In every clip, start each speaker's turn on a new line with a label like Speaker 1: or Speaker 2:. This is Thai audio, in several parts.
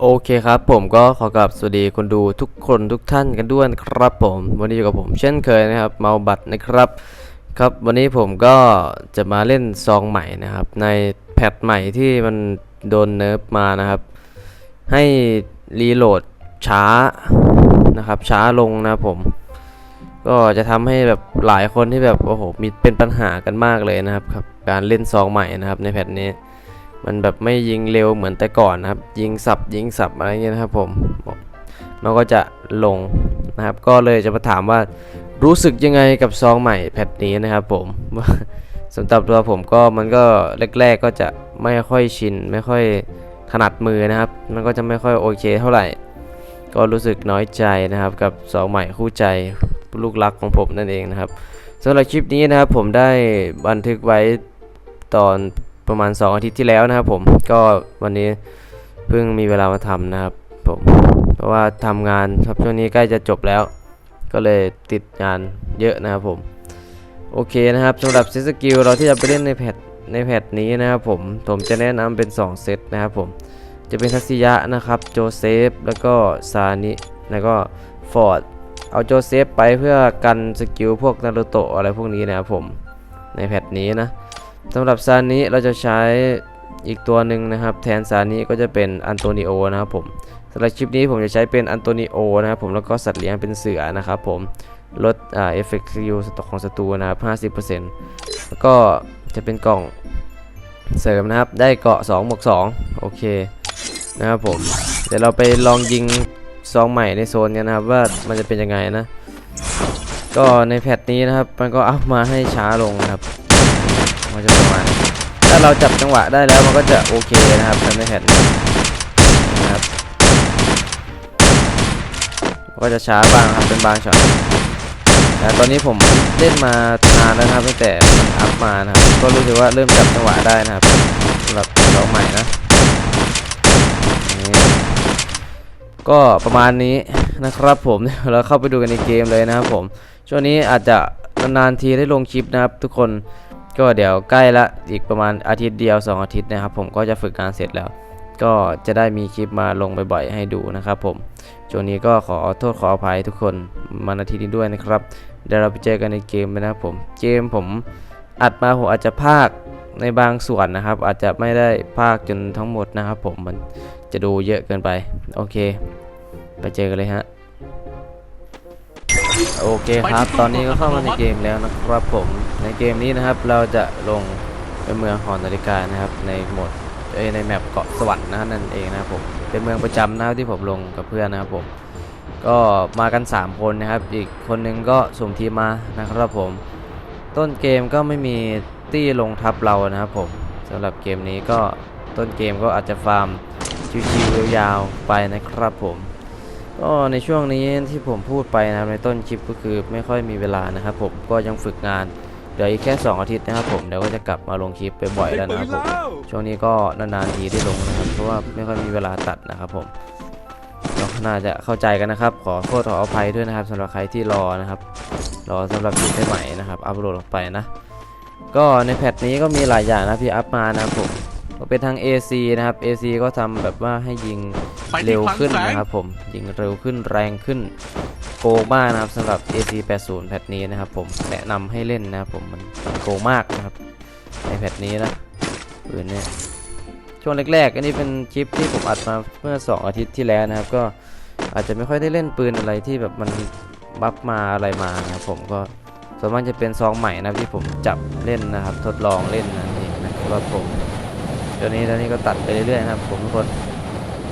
Speaker 1: โอเคครับ ผมก็ขอกลับสวัสดีคนดูทุกคนทุกท่านกันด้วยครับผม วันนี้อยู่กับผมเช่นเคยนะครับ เมาบัตนะครับ ครับวันนี้ผมก็จะมาเล่นซองใหม่นะครับ ในแพทใหม่ที่มันโดนเนิร์ฟมานะครับ ให้รีโหลดช้านะครับ ช้าลงนะผม ก็จะทำให้แบบหลายคนที่แบบโอ้โหมีเป็นปัญหากันมากเลยนะครับครับการเล่นซองใหม่นะครับในแพทนี้ มันแบบไม่ยิงเร็วเหมือนแต่ก่อนนะครับ ยิงสับยิงสับอะไรเงี้ยนะครับผมมันก็จะลงนะครับ ก็เลยจะมาถามว่ารู้สึกยังไงกับซองใหม่แพทนี้นะครับผมสำหรับตัวผมก็มันก็แรก ๆก็จะไม่ค่อยชินไม่ค่อยถนัดมือนะครับ มันก็จะไม่ค่อยโอเคเท่าไหร่ ก็รู้สึกน้อยใจนะครับ กับซองใหม่คู่ใจลูกรักของผมนั่นเองนะครับสำหรับคลิปนี้นะครับผมได้บันทึกไว้ตอน ประมาณ 2 อาทิตย์ที่แล้วนะครับผมก็วันนี้เพิ่งมีเวลามาทำนะครับผมเพราะว่าทำงานครับช่วงนี้ใกล้จะจบแล้ว ก็เลยติดงานเยอะนะครับผมโอเคนะครับสำหรับเซตสกิลเราที่จะไปเล่นในแพทในแพทนี้นะครับผมผมจะแนะนำเป็น 2 เซตนะครับผมจะเป็นทัศยะนะครับโจเซฟแล้วก็ซานิแล้วก็ฟอร์ดเอาโจเซฟไปเพื่อกันสกิลพวกนารูโตะอะไรพวกนี้นะครับผมในแพทนี้นะ สำหรับซานิเราจะใช้อีกตัวหนึ่งนะครับ แทนซานิก็จะเป็นอันโตนิโอนะครับผมสำหรับคลิปนี้ผมจะใช้เป็นอันโตนิโอนะครับผมแล้วก็สัตว์เลี้ยงเป็นเสือนะครับผมลดเอฟเฟกต์คิวสต็อกของศัตรูนะครับ 50%แล้วก็จะเป็นกล่องเสริมนะครับ ได้เกาะ2บวก2โอเคนะครับผม เดี๋ยวเราไปลองยิงซองใหม่ในโซนกันนะครับ ว่ามันจะเป็นยังไงนะ ก็ในแพทนี้นะครับ มันก็อัพมาให้ช้าลงนะครับ มันจะประมาณถ้าเราจับจังหวะได้แล้วมันก็จะโอเคนะครับในแพทนี้นะครับก็จะช้าบ้างครับเป็นบางช็อตแต่ตอนนี้ผมเล่นมานานแล้วนะครับตั้งแต่มันอัพมานะครับก็รู้สึกว่าเริ่มจับจังหวะได้นะครับสำหรับน้องใหม่นะนี่ก็ประมาณนี้นะครับผมเราเข้าไปดูกันในเกมเลยนะครับผมช่วงนี้อาจจะนานๆทีได้ลงคลิปนะครับทุกคน ก็เดี๋ยวใกล้ละอีกประมาณอาทิตย์เดียว 2 อาทิตย์นะครับ ผมก็จะฝึกงานเสร็จแล้ว ก็จะได้มีคลิปมาลงบ่อยๆให้ดูนะครับผมช่วงนี้ก็ขอโทษขออภัยทุกคนมานาทีนี้ด้วยนะครับเดี๋ยวเราไปเจอกันในเกมนะครับผมเกมผมอัดมาผมอาจจะพากในบางส่วนนะครับ อาจจะไม่ได้พากจนทั้งหมดนะครับ ผมมันจะดูเยอะเกินไป โอเค ไปเจอกันเลยฮะ โอเคครับ ตอนนี้ก็เข้ามาในเกมแล้วนะครับผม ในเกมนี้นะครับ เราจะลงไปเมืองหอนาฬิกานะครับ ในโหมดเอ้ยในแมปเกาะสวรรค์นะนั่นเองนะครับผม เป็นเมืองประจำนะครับที่ผมลงกับเพื่อนนะครับผม ก็มากัน 3 คนนะครับ อีกคนนึงก็สุ่มทีมมานะครับผม ต้นเกมก็ไม่มีตี้ลงทับเรานะครับผมสำหรับเกมนี้ก็ต้นเกมก็อาจจะฟาร์มชิวๆยาวๆไปนะครับผม ก็ในช่วงนี้ที่ผมพูดไปนะครับในต้นคลิปก็คือไม่ค่อยมีเวลานะครับผมก็ยังฝึกงานเดี๋ยวอีกแค่ 2 อาทิตย์นะครับผมเดี๋ยวก็จะกลับมาลงคลิปไปบ่อยแล้วนะครับผมช่วงนี้ก็นานๆทีได้ลงนะครับเพราะว่าไม่ค่อยมีเวลาตัดนะครับผมก็น่าจะเข้าใจกันนะครับ ขอโทษขออภัยด้วยนะครับสำหรับใครที่รอนะครับ รอสำหรับคลิปใหม่นะครับอัปโหลดลงไปนะ ก็ในแพทนี้ก็มีหลายอย่างนะที่อัพมานะครับผม เป็นทาง AC นะครับ AC ก็ทำแบบว่าให้ยิง
Speaker 2: ไปที่
Speaker 1: เร็ว
Speaker 2: คลัง
Speaker 1: ขึ้น
Speaker 2: แสง
Speaker 1: นะครับผมยิงเร็วขึ้นแรงขึ้นโกงมากนะครับสำหรับ AC 80แพทนี้นะครับผมแนะนำให้เล่นนะครับผมมันมันโกงมากนะครับในแพทนี้นะปืนเนี่ยช่วงแรกๆอันนี้เป็นคลิปที่ผมอัดมาเมื่อ 2 อาทิตย์ที่แล้วนะครับ ก็อาจจะไม่ค่อยได้เล่นปืนอะไรที่แบบมันบัฟมาอะไรมานะครับผมก็ส่วนมากจะเป็นซองใหม่นะครับที่ผมจับเล่นนะครับ ทดลองเล่นนั่นเองนะครับผม เดี๋ยวนี้ตอนนี้ก็ตัดไปเรื่อยๆนะครับผมทุกคน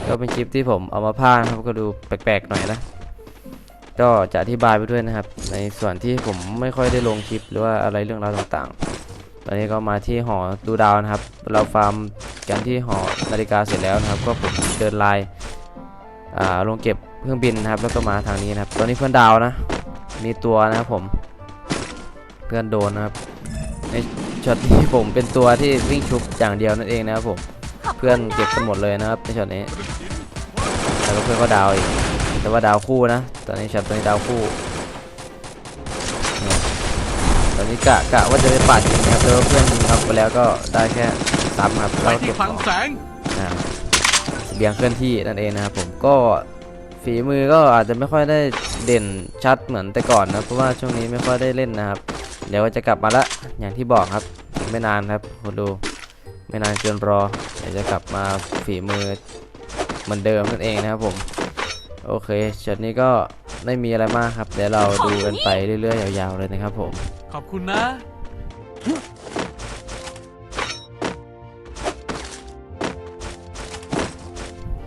Speaker 1: ก็เป็นคลิปที่ผมเอามาพากย์นครับก็ดูแปลกๆหน่อยนะ ก็จะอธิบายไปด้วยนะครับ ในส่วนที่ผมไม่ค่อยได้ลงคลิปหรือว่าอะไรเรื่องราวต่างๆ ตอนนี้ก็มาที่หอดูดาวนะครับ เราฟาร์มกันที่หอนาฬิกาเสร็จแล้วนะครับ ก็ผมเดินไลน์อ่าลงเก็บเครื่องบินนะครับ แล้วก็มาทางนี้นะครับ ตอนนี้เพื่อนดาวนะ มีตัวนะครับผม เพื่อนโดนนะครับ ช็อตที่ผมเป็นตัวที่วิ่งชุบอย่างเดียวนั่นเองนะครับผมเพื่อนเก็บกันหมดเลยนะครับในช็อตนี้แล้วก็เพื่อนก็ดาวอีกแต่ว่าดาวคู่นะ ตอนนี้ช็อตตอนนี้ดาวคู่นี่ตอนนี้กะกะว่าจะไปปัดยิงนะครับแต่ว่าเพื่อนยิงครับไปแล้วก็ได้แค่ซ้ำครับ
Speaker 2: ไป
Speaker 1: แล้วก็
Speaker 2: ที่
Speaker 1: เก็บ
Speaker 2: คลัง
Speaker 1: ของ
Speaker 2: แสง
Speaker 1: อ่าเบียงเคลื่อนที่นั่นเองนะครับผมก็ฝีมือก็อาจจะไม่ค่อยได้เด่นชัดเหมือนแต่ก่อนนะเพราะว่าช่วงนี้ไม่ค่อยได้เล่นนะครับ เดี๋ยวจะกลับมาละอย่างที่บอกครับอีกไม่นานครับคุณดูไม่นานเกินรอเดี๋ยวจะกลับมาฝีมือเหมือนเดิมนั่นเองนะครับผมโอเคช็อตนี้ก็ไม่มีอะไรมากครับ เดี๋ยวเราดูกันไปเรื่อยๆยาวๆเลยนะครับผม
Speaker 2: ขอบคุณนะ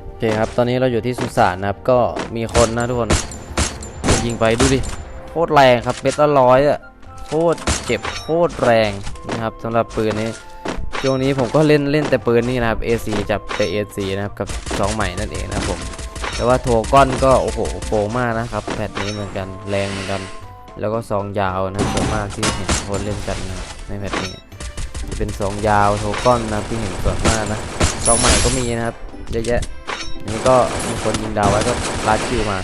Speaker 1: โอเคครับตอนนี้เราอยู่ที่สุสานนะครับก็มีคนนะทุกคนยิงไปดูดิโคตรแรงครับเม็ดละร้อยอะ โคตรเจ็บโคตรแรงนะครับสำหรับปืนนี้ช่วงนี้ผมก็เล่นเล่นแต่ปืนนี่นะครับ AC จับแต่ AC นะครับกับสองใหม่นั่นเองนะผมแต่ว่าโทก้อนก็โอ้โหโปมากนะครับแพทนี้เหมือนกันแรงเหมือนกัน แล้วก็ซองยาวนะส่วนมากที่เห็นคนเล่นกันนะในแพทนี้ เป็นซองยาวโทก้อนนะที่เห็นส่วนมากนะซองใหม่ก็มีนะครับเยอะแยะนี่ก็มีคนยิงดาวไว้ก็ลาดคิวมา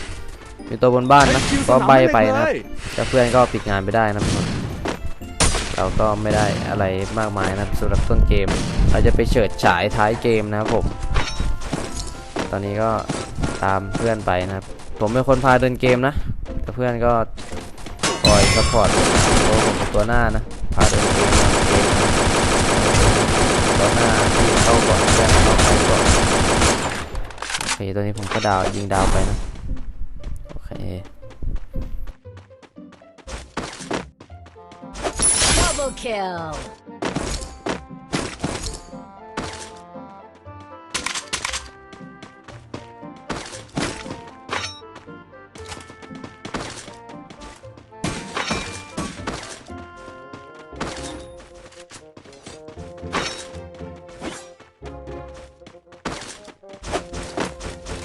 Speaker 1: มีตัวบนบ้านนะก็ใบไปนะครับแต่เพื่อนก็ปิดงานไปได้นะทุกคนเราก็ไม่ได้อะไรมากมายนะสำหรับต้นเกม เราจะไปเฉิดฉายท้ายเกมนะครับผม ตอนนี้ก็ตามเพื่อนไปนะครับ ผมเป็นคนพาเดินเกมนะแต่เพื่อนก็คอยซัพพอร์ตตัวผมตัวหน้านะพาเดินเกมตัวหน้าที่เข้าก่อนเพื่อนเข้าไปก่อนโอเคตัวนี้ผมก็ดาวยิงดาวไปนะ
Speaker 3: Double kill.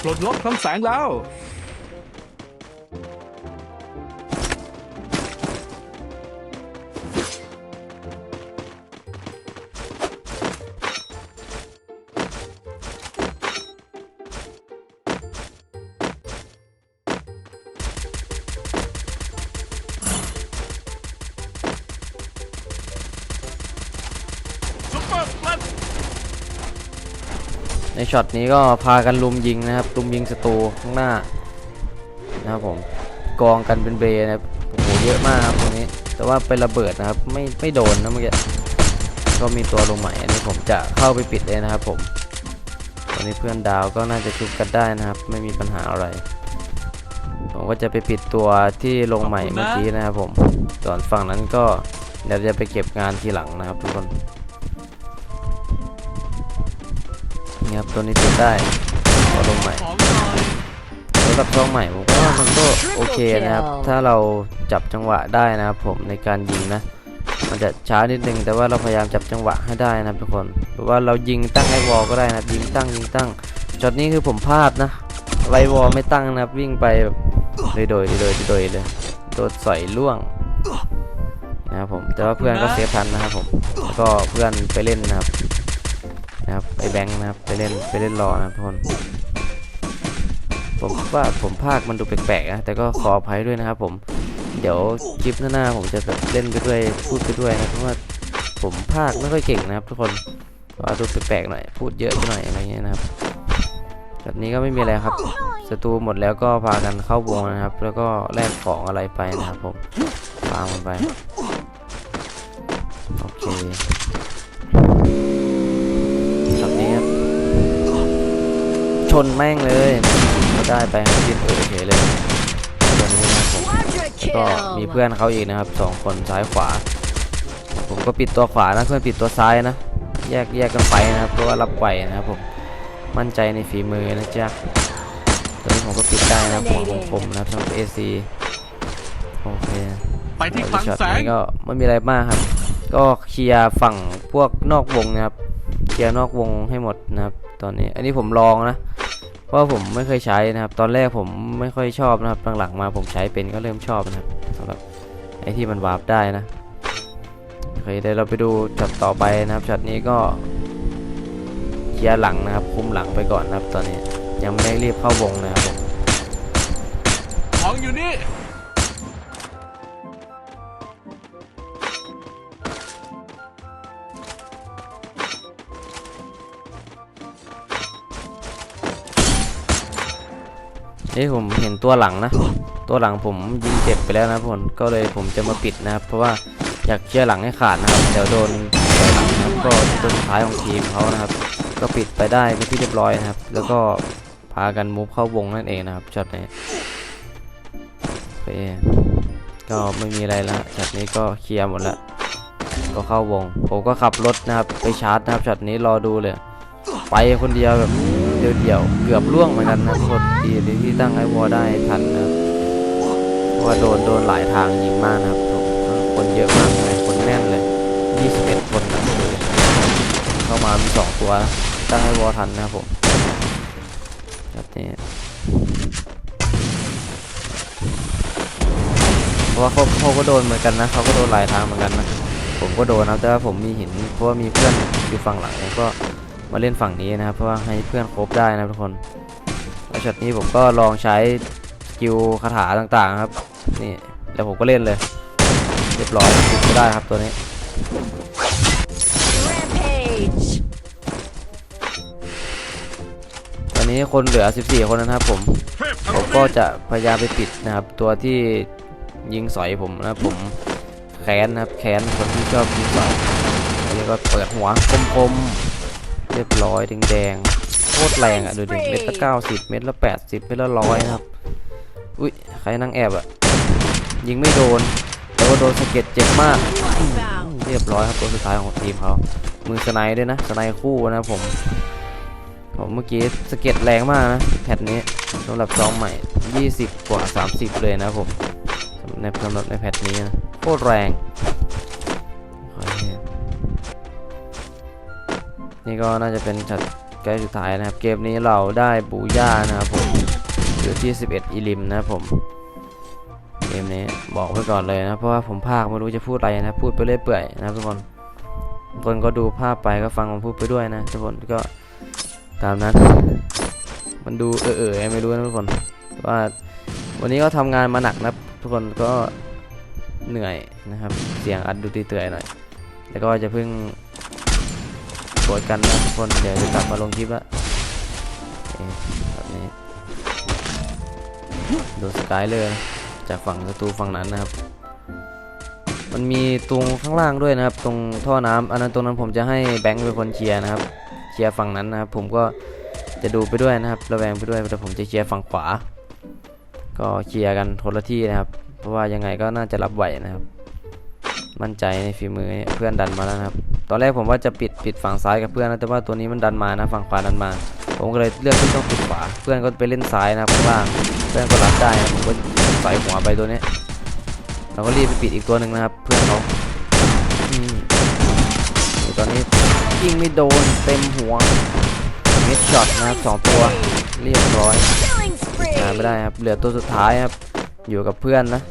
Speaker 2: ปลดล็อ
Speaker 1: ในช็อตนี้ก็พากันลุมยิงนะครับลุมยิงศัตรูข้างหน้านะครับผมกองกันเป็นเบรนะครับโอ้โหเยอะมากครับตรงนี้ แต่ว่าไประเบิดนะครับไม่ไม่โดนนะเมื่อกี้ก็มีตัวลงใหม่อันนี้ผมจะเข้าไปปิดเลยนะครับผมตอนนี้เพื่อนดาวก็น่าจะชุบกันได้นะครับ ไม่มีปัญหาอะไร ผมก็จะไปปิดตัวที่ลงใหม่เมื่อกี้นะครับผมส่วนฝั่งนั้นก็เดี๋ยวจะไปเก็บงานทีหลังนะครับทุกคน นี่ครับตัวนี้ปิดได้ตัวลงใหม่
Speaker 2: ของหน่อย
Speaker 1: สำหรับช่องใหม่ผมว่ามันก็โอเคนะครับ ถ้าเราจับจังหวะได้นะครับผมในการยิงนะ มันจะช้านิดนึงแต่ว่าเราพยายามจับจังหวะให้ได้นะครับทุกคนหรือว่าเรายิงตั้งไอวอลก็ได้นะยิงตั้งยิงตั้งช็อตนี้คือผมพลาดนะไอวอลไม่ตั้งนะครับวิ่งไปโดยโดยโดยโดยเลยโดนสอยล่วงนะครับผมแต่ว่าเพื่อนก็เซฟทันนะครับผมแล้วก็เพื่อนไปเล่นนะครับ นะครับไปแบงค์นะครับไปเล่นไปเล่นรอนะครับทุกคนผมว่าผมภาคมันดูแปลกๆนะแต่ก็ขออภัยด้วยนะครับ ผมเดี๋ยวคลิปหน้าผมจะแบบเล่นไปด้วยพูดไปด้วยนะเพราะว่าผมภาคไม่ค่อยเก่งนะครับ ทุกคนก็ดูแปลกๆหน่อยพูดเยอะไปหน่อยอะไรเงี้ยนะครับแบบนี้ก็ไม่มีอะไรครับศัตรูหมดแล้วก็พากันเข้าวงนะครับ แล้วก็แลกของอะไรไปนะครับผมฟาร์มมันไปโอเคแบบนี้ครับช นแม่งเลยก็ได้ไปให้ยินโอเคเลยตัวนี้นะครับผม
Speaker 3: Quadra
Speaker 1: แล้วก็มี
Speaker 3: kill.
Speaker 1: เพื่อนเขาอีกนะครับสองคนซ้ายขวา ผมก็ปิดตัวขวานะเพื่อนปิดตัวซ้ายนะ แยกแยกกันไปนะครับเพราะว่ารับไหวนะครับผมมั่นใจในฝีมือนะจ๊ะตัวนี้ผมก็ปิดได้นะครับหัวของผมนะครับสำหรับ AC โอเค
Speaker 2: ไปที่คลัง
Speaker 1: ช็อต
Speaker 2: แสง
Speaker 1: นี้ก็ไม่มีอะไรมากครับ ก็เคลียร์ฝั่งพวกนอกวงนะครับเคลียร์นอกวงให้หมดนะครับ ตอนนี้อันนี้ผมลองนะ เพราะผมไม่เคยใช้นะครับ ตอนแรกผมไม่ค่อยชอบนะครับหลังๆมาผมใช้เป็นก็เริ่มชอบนะครับสำหรับไอที่มันวาร์ปได้นะโอเคเดี๋ยวเราไปดูช็อตต่อไปนะครับช็อตนี้ก็เคลียร์หลังนะครับ คุมหลังไปก่อนนะครับ ตอนนี้ยังไม่ได้รีบเข้าวงนะครับผม
Speaker 2: นี่
Speaker 1: ผมเห็นตัวหลังนะ ตัวหลังผมยิงเจ็บไปแล้วนะทุกคนก็เลยผมจะมาปิดนะครับ เพราะว่าอยากเคลียร์หลังให้ขาดนะครับเดี๋ยวโดนต่อยหลังนะครับก็ตัวสุดท้ายของทีมเขานะครับ ก็ปิดไปได้เป็นที่เรียบร้อยนะครับ แล้วก็พากันมูฟเข้าวงนั่นเองนะครับช็อตนี้โอเคก็ไม่มีอะไรแล้วช็อตนี้ก็เคลียร์หมดแล้วก็เข้าวง ผมก็ขับรถนะครับ ไปชาร์จนะครับช็อตนี้รอดูเลย ไปคนเดียวแบบ เดียวเดียวๆ เกือบล่วงเหมือนกันนะทุกคนดีที่ตั้งไอ้วอได้ทันนะว่าโดนโดนหลายทางยิงมากนะครับผมคนเยอะมากเลยคนแน่นเลย 21 คนนะเข้ามามีสองตัวตั้งไอ้วอทันนะครับผมแบบนี้เพราะว่าเขาเขาก็โดนเหมือนกันนะเขาก็โดนหลายทางเหมือนกันนะผมก็โดนนะแต่ว่าผมมีหินเพราะว่ามีเพื่อนอยู่ฝั่งหลังก็ มาเล่นฝั่งนี้นะครับ เพราะว่าให้เพื่อนครบได้นะทุกคนแล้วช็อตนี้ผมก็ลองใช้สกิลคาถาต่างๆครับ นี่แล้วผมก็เล่นเลย เรียบร้อยติดไม่ได้ครับตัวนี้
Speaker 3: Rampage.
Speaker 1: ตอนนี้คนเหลือ 14 คนนะครับ ผม
Speaker 2: เทพ
Speaker 1: ผมก็จะพยายามไปปิดนะครับ ตัวที่ยิงสอยผมนะครับผมแค้นนะครับแค้นคนที่ชอบยิงสอยอันนี้ก็เปิดหัวคมๆเรียบร้อยแดงๆโคตรแรงอะดูดิเม็ดละ90เม็ดละ80เม็ดละร้อยนะครับอุ้ยใครนั่งแอบอะยิงไม่โดนแต่ว่าโดนสะเก็ดเจ็บมาก
Speaker 3: Bloodbound.
Speaker 1: เรียบร้อยครับตัวสุดท้ายของทีมเขามือสไนด์ด้วยนะสไนด์คู่นะครับผมผมเมื่อกี้สะเก็ตแรงมากนะแพทนี้สำหรับซองใหม่ 20 กว่า 30 เลยนะครับผมในสำหรับในแพทนี้นะโคตรแรง นี่ก็น่าจะเป็นช็อตใกล้สุดท้ายนะครับ เกมนี้เราได้บูย่านะครับผมอยู่ที่ 11 อิลิมนะครับผมเกมนี้บอกไว้ก่อนเลยนะ เพราะว่าผมภาคไม่รู้จะพูดอะไรนะ พูดไปเรื่อยเปื่อยนะครับทุกคนทุกคนก็ดูภาพไปก็ฟังผมพูดไปด้วยนะทุกคนก็ตามนั้น มันดูเออเออไม่รู้นะทุกคนว่าวันนี้ก็ทำงานมาหนักนะทุกคนก็เหนื่อยนะครับ เสียงอัดดูตีเตื่อยหน่อย แล้วก็จะเพิ่ง ปวดกันนะทุกคน เดี๋ยวจะกลับมาลงคลิปละแบบนี้ดูสกายเลย จากฝั่งประตูฝั่งนั้นนะครับ มันมีตรงข้างล่างด้วยนะครับ ตรงท่อน้ำอันนั้นตรงนั้นผมจะให้แบงค์เป็นคนเคลียร์นะครับเคลียร์ฝั่งนั้นนะครับ ผมก็จะดูไปด้วยนะครับ ระแวงไปด้วยแต่ผมจะเคลียร์ฝั่งขวา ก็เคลียร์กันคนละที่นะครับ เพราะว่ายังไงก็น่าจะรับไหวนะครับ มั่นใจในฝีมือเนี่ยเพื่อนดันมาแล้วนะครับ ตอนแรกผมว่าจะปิดปิดฝั่งซ้ายกับเพื่อนนะแต่ว่าตัวนี้มันดันมานะฝั่งขวาดันมา ผมก็เลยเลือกที่ต้องปิดขวา เพื่อนก็ไปเล่นซ้ายนะครับข้างล่างเพื่อนก็รับได้นะผมก็ใส่หัวไปตัวนี้เราก็รีบไปปิดอีกตัวหนึ่งนะครับ เพื่อนเขาอตอนนี้ยิงไม่โดนเต็มหัวเม็ดช็อตนะครับสองตัวเรียบร้อยหาไม่ได้ครับเหลือตัวสุดท้ายครับอยู่กับเพื่อนนะ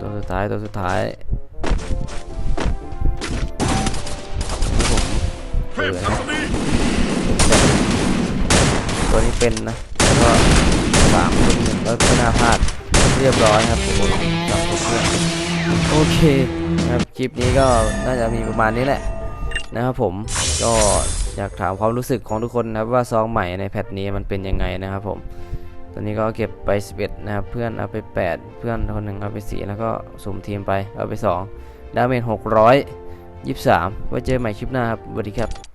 Speaker 1: ตัวสุดท้ายตัวสุดท้าย ปิ
Speaker 2: พ
Speaker 1: ด
Speaker 2: ทั
Speaker 1: นะตัวนี้เป็นนะแล้วก็สามคนหนึ่งแล้วไม่น่าพลาดเรียบร้อยครับผมจับตัวเพื่อนโอเคนะครับคลิปนี้ก็น่าจะมีประมาณนี้แหละนะครับผมก็อยากถามความรู้สึกของทุกคนนะครับว่าซองใหม่ในแพทนี้มันเป็นยังไงนะครับผมตอนนี้ก็เก็บไป 11 นะครับ เพื่อนเอาไป 8 เพื่อนคนหนึ่งเอาไป 4 แล้วก็สุ่มทีมไปเอาไป 2 ดาเมจ600 23 ไว้เจอใหม่คลิปหน้าครับสวัสดีครับ